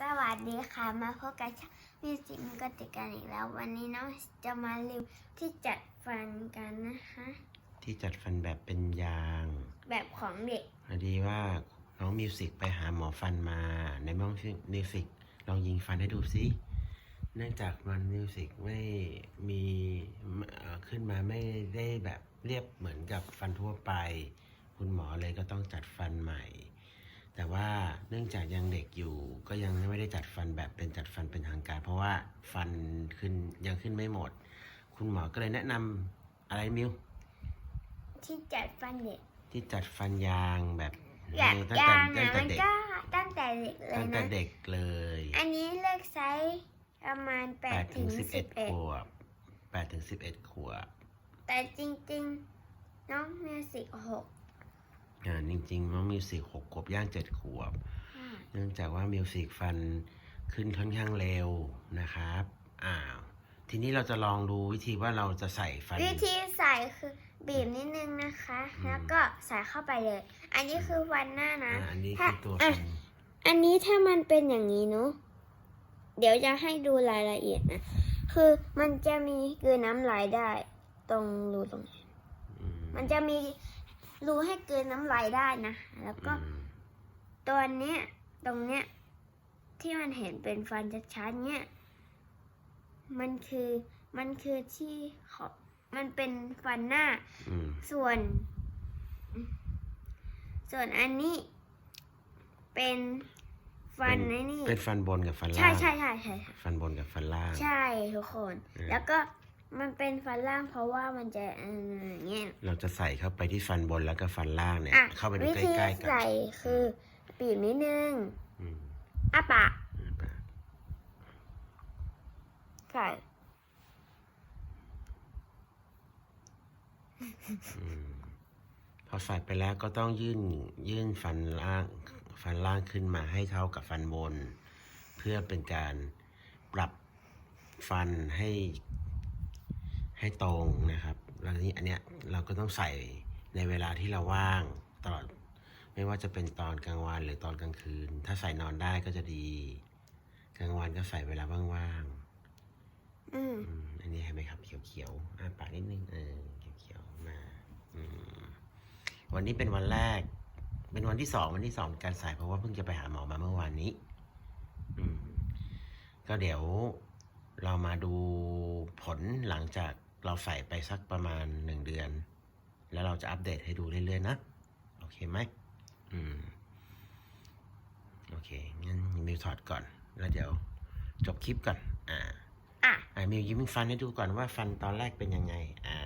สวัสดีค่ะ มาพบกับช่องมิวสิกมกติกันอีกแล้ว วันนี้น้องจะมารีวิวที่จัดฟันกันนะคะ ที่จัดฟันแบบเป็นยาง แบบของเด็กพอดีว่าน้องมิวสิกไปหาหมอฟันมา ในน้องมิวสิกลองยิงฟันให้ดูสิเนื่องจากมันมิวสิกไม่มีเอ่อขึ้นมาไม่ได้แบบเรียบเหมือนกับฟันทั่วไป คุณหมอเลยก็ต้องจัดฟันใหม่ แต่ว่าเนื่องจากยังเด็กอยู่ก็ยังไม่ได้จัดฟันแบบเป็นจัดฟันเป็นทางการ เพราะว่าฟันขึ้นยังขึ้นไม่หมด คุณหมอก็เลยแนะนำอะไรมิวที่จัดฟันเด็กที่จัดฟันยางแบบอยากตั้งยาแต่งตั้อะงแต่มันเด็กก็ตั้งแต่เด็กเลยตั้งแต่นะ เด็กเลย อันนี้เลือกไซส์ประมาณแปด8ถึถึงงสิบเอ็ดข11วบแปดถึงสิบเอ็ดขวบ แต่จริงๆ น้องมิวสิกหก อ่าจริงๆน้องมิวสิกหกขวบย่างเจ็ดขวบค่ะเนื่องจากว่ามิวสิกฟันขึ้นค่อนข้างเร็วนะครับอ้าวทีนี้เราจะลองดูวิธีว่าเราจะใส่ฟัน วิธีใส่คือบีบนิดนึงนะคะ อืม แล้วก็ใส่เข้าไปเลย อันนี้คือฟันหน้านะอ่าอันนี้ถ้าคือตัวอะฟัน อันนี้ถ้ามันเป็นอย่างนี้เนาะเดี๋ยวจะให้ดูรายละเอียดนะ คือมันจะมีกลืนน้ำลายได้ ตรงรูตรงนี้อืมันจะมี รูให้กลืนน้ำลายได้นะ แล้วก็อืมตัวเนี้ยตรงเนี้ยที่มันเห็นเป็นฟันชัดๆเนี่ย มันคือมันคือที่เขามันเป็นฟันหน้าอืมส่วน ส่วนอันนี้เป็นฟันในนี่ เป็นฟันบนกับฟันล่าง ใช่ใช่ใช่ใช่ค่ะฟันบนกับฟันล่าง ใช่ทุกคนอืมแล้วก็ มันเป็นฟันล่างเพราะว่ามันจะเอออย่างเงี้ยเราจะใส่เข้าไปที่ฟันบนแล้วก็ฟันล่างเนี่ย อะเข้าไปดูวิใกธีล้ๆกันใส่คือปีบนิดนึงอืมอ้าปากอะใส่อืมพอใส่ไปแล้วก็ต้องยื่นยื่นฟันล่างฟันล่างขึ้นมาให้เท่ากับฟันบน เพื่อเป็นการปรับฟันให้ ให้ตรงนะครับแล้วทีนี้อันเนี้ยเราก็ต้องใส่ในเวลาที่เราว่างตลอด ไม่ว่าจะเป็นตอนกลางวันหรือตอนกลางคืน ถ้าใส่นอนได้ก็จะดี กลางวันก็ใส่เวลาว่างๆอืมอืมอันนี้เห็นไหมครับ เขียวๆอ่าปากนิดนึงเออเขียวๆมาอืมวันนี้เป็นวันแรก เป็นวันที่สองวันที่สองในการใส่เพราะว่าเพิ่งจะไปหาหมอมาเมื่อวานนี้ อืมก็เดี๋ยวเรามาดูผลหลังจาก เราใส่ไปสักประมาณหนึ่งเดือน แล้วเราจะอัปเดตให้ดูเรื่อยๆนะ โอเคไหมอืม โอเค งั้นมิวถอดก่อน แล้วเดี๋ยวจบคลิปก่อน อ่า อะอ่ามิวยิ้มฟันให้ดูก่อนว่าฟันตอนแรกเป็นยังไง อ่า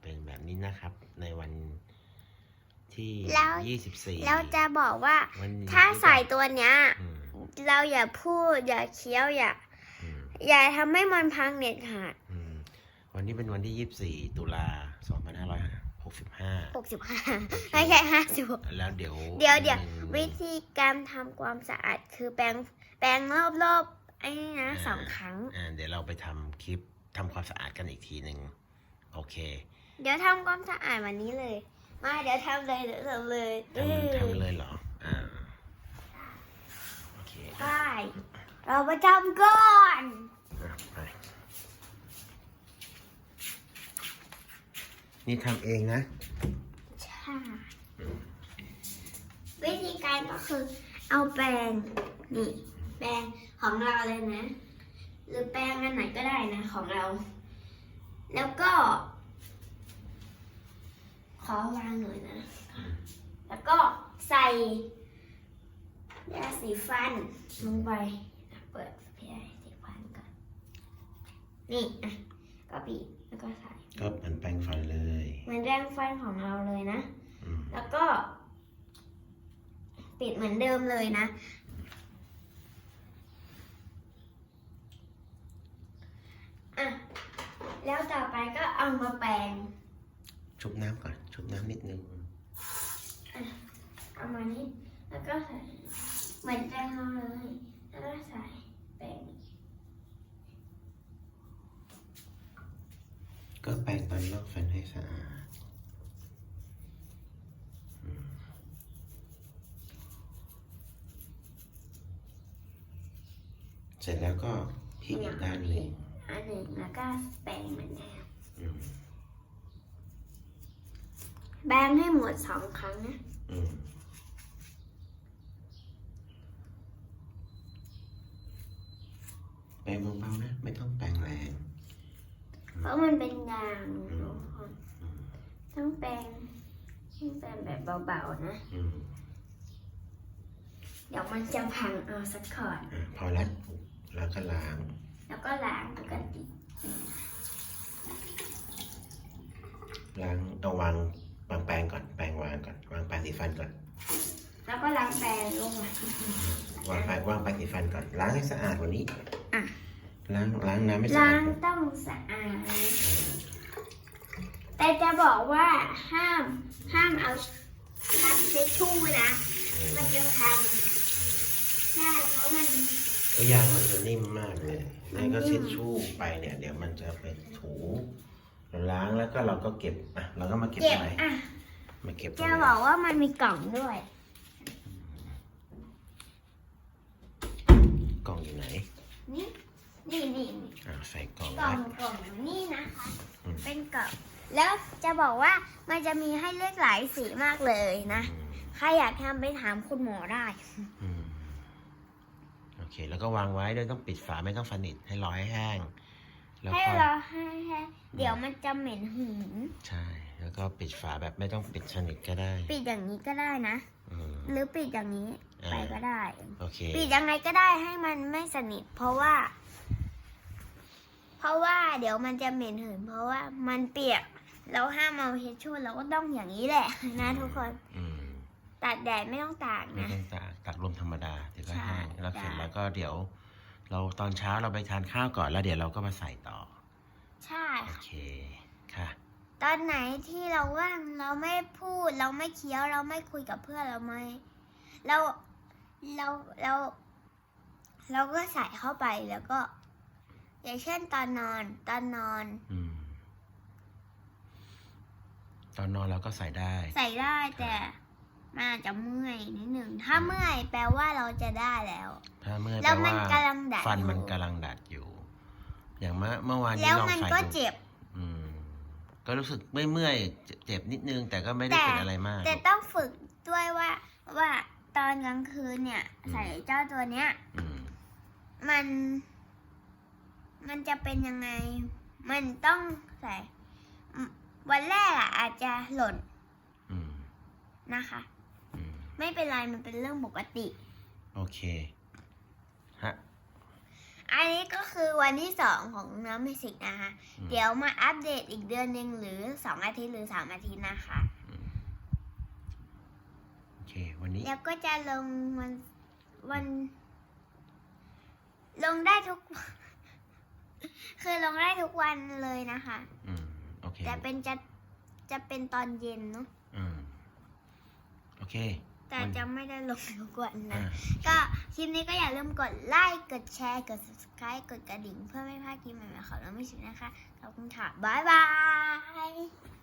เป็นแบบนี้นะครับ ในวันที่แล้วยี่สิบสี่แล้วจะบอกว่าวันนี้ถ้าใส่ตัวเนี้ยอืมเราอย่าพูด อย่าเคี้ยวอย่าอืมอย่าทำให้มันพังเน็ตขาดอืม วันนี้เป็นวันที่ยี่สิบสี่ตุลาสองพันห้าร้อยหกสิบห้าหกสิบห้าไม่ใช่ห้าสิบแล้วเดี๋ยว เดี๋ยวเดี๋ยวอืมวิธีการทำความสะอาดคือแปรงแปรงรอบๆไอ้นี่นะสองครั้ง อ่า เดี๋ยวเราไปทำคลิปทำความสะอาดกันอีกทีหนึ่งโอเค เดี๋ยวทำความสะอาดวันนี้เลย มาเดี๋ยวทำเลยเดี๋ยวทำเลยทำทำเลยเหรอ อ่า โอเคไปเราไปทำก่อน อะไป นี่ทำเองนะ ใช่วิธีการก็คือเอาแปรงนี่แปรงของเราเลยนะ หรือแปรงอันไหนก็ได้นะของเรา แล้วก็ ขอวางหน่อยนะ แล้วก็ใส่ยาสีฟันลงไปเปิดยาสีฟันก่อนนี่อะ ก็บีบแล้วก็ใส่ก็มันแปรงฟันเลยเหมือนแรงฟันของเราเลยนะ อืมแล้วก็ ปิดเหมือนเดิมเลยนะ อะ แล้วต่อไปก็เอามาแปรงชุบน้ำก่อนชุบน้ำนิดนึงเอามานี่แล้วก็ใส่ เหมือนแปรงเราเลย แล้วก็ใส่แปรงก็ แปรงฟันลอกฟันให้สะอาด เสร็จแล้วก็พลิกอีกด้านหนึ่งอันหนึ่งแล้วก็แปรงเหมือนเดิมอืมแปรงให้หมดสองครั้งนะอืมแปรงเบาๆนะ ไม่ต้องแปรงแรง เพราะมันเป็นยางทุกคนต้องแปรงต้องแปรงแบบเบาๆนะ อืมเดี๋ยวมันจะพังเอาสักขอดอะพอแล้วแล้วก็ล้าง แล้วก็ล้างปกติล้างเอาวางวางแปรงก่อนแปรงวางก่อนวางแปรงสีฟันก่อนแล้วก็ล้างแปรงลงมาวางแปรงวางแปรงสีฟันก่อนล้างให้สะอาดกว่านี้ อะ ล้างล้างน้ำให้สะล้าอาดงก่อนต้องสะอาด แต่จะบอกว่าห้ามห้ามเอาทับเช็ดชู่นะ มันจะพังใช่เพราะมัน ก็ยางมันจะนิ่มมากเลยนั่นก็เช็ดชู่ไปเนี่ย เดี๋ยวมันจะไปถูเราล้างแล้วก็เราก็เก็บอะเราก็มาเก็บเจ็บไว้อะ มาเก็บจะบอกว่ามันมีกล่องด้วย กล่องอยู่ไหน นี่ นี่นี่นี่อ่าใส่กล่องกล่อไว้ งกล่องนี่นะคะ อืม เป็นกล่องแล้วจะบอกว่ามันจะมีให้เลือกหลายสีมากเลยนะ อืมใครอยากทำไปถามคุณหมอได้ อืมโอเค แล้วก็วางไว้โดยต้องปิดฝาไม่ต้องสนิทให้รอให้แห้ง แล้วให้ก็เราให้ให้เดี๋ยวมันจะเหม็นหืนใช่ แล้วก็ปิดฝาแบบไม่ต้องปิดสนิทก็ได้ปิดอย่างนี้ก็ได้นะ อืมหรือปิดอย่างนี้ไปก็ได้ โอเค ปิดยังไงก็ได้ให้มันไม่สนิท เพราะว่าเพ ราะว่าเดี๋ยวมันจะเหม็นหืนเพราะว่ามันเปียก เราห้ามเอาเฮดชูเราก็ต้องอย่างนี้แหละนะทุกคนอืมตากแดดไม่ต้องตากไม่นะ ต้องตากตากลมธรรมดาเดี๋ยวก็ใช่แห้งแล้วเสร็จได้ แล้วก็เดี๋ยว เราตอนเช้าเราไปทานข้าวก่อนแล้วเดี๋ยวเราก็มาใส่ต่อ ใช่โอเคค่ะ ตอนไหนที่เราว่างเราไม่พูด เราไม่เคี้ยวเราไม่คุยกับเพื่อนเราไม่เราเราเรา เราก็ใส่เข้าไปแล้วก็ อย่างเช่นตอนนอน ตอนนอน อืม ตอนนอนเราก็ใส่ได้ ใส่ได้แต่มันอาจจะเมื่อยนิดหนึ่ง ถ้าเมื่อยแปลว่าเราจะได้แล้ว ถ้าเมื่อยแล้แปลวมันว่ากำลังดัดฟันอยู่มันกำลังดัดอยู่ อย่างเมื่อเมื่อวานนี้แล้วลองมันใส่ก็ดูเจ็บ อืม ก็รู้สึกไม่เมื่อยเจ็บเจ็บนิดนึง แต่ก็ไม่ได้แต่ เป็นอะไรมาก แต่ต้องฝึกด้วยว่าว่าตอนกลางคืนเนี่ย อืม ใส่เจ้าตัวเนี้ย อืม มัน มันจะเป็นยังไง มันต้องใส่อืมวันแรกอะอาจจะหล่นอืมนะคะอืมไม่เป็นไรมันเป็นเรื่องปกติ โอเค ฮะ อันนี้ก็คือวันที่สองของน้ำมิสิกนะคะอืมเดี๋ยวมาอัปเดตอีกเดือนหนึ่งหรือสองอาทิตย์หรือสามอาทิตย์นะคะโอเค วันนี้ แล้วก็จะลงวันวัน ลงได้ทุก คือลงได้ทุกวันเลยนะคะ อืมโอเคแต่เป็นจะจะเป็นตอนเย็นเนาะอืมโอเคแต่วันจะไม่ได้ลงทุกวันนะอ่าก็คลิปนี้ก็อย่าลืมกดไลค์ กดแชร์ กด subscribe กดกระดิ่งเพื่อไม่พลาดคลิปใหม่ๆของเราไม่ชินะคะ ขอบคุณค่ะ บ๊ายบาย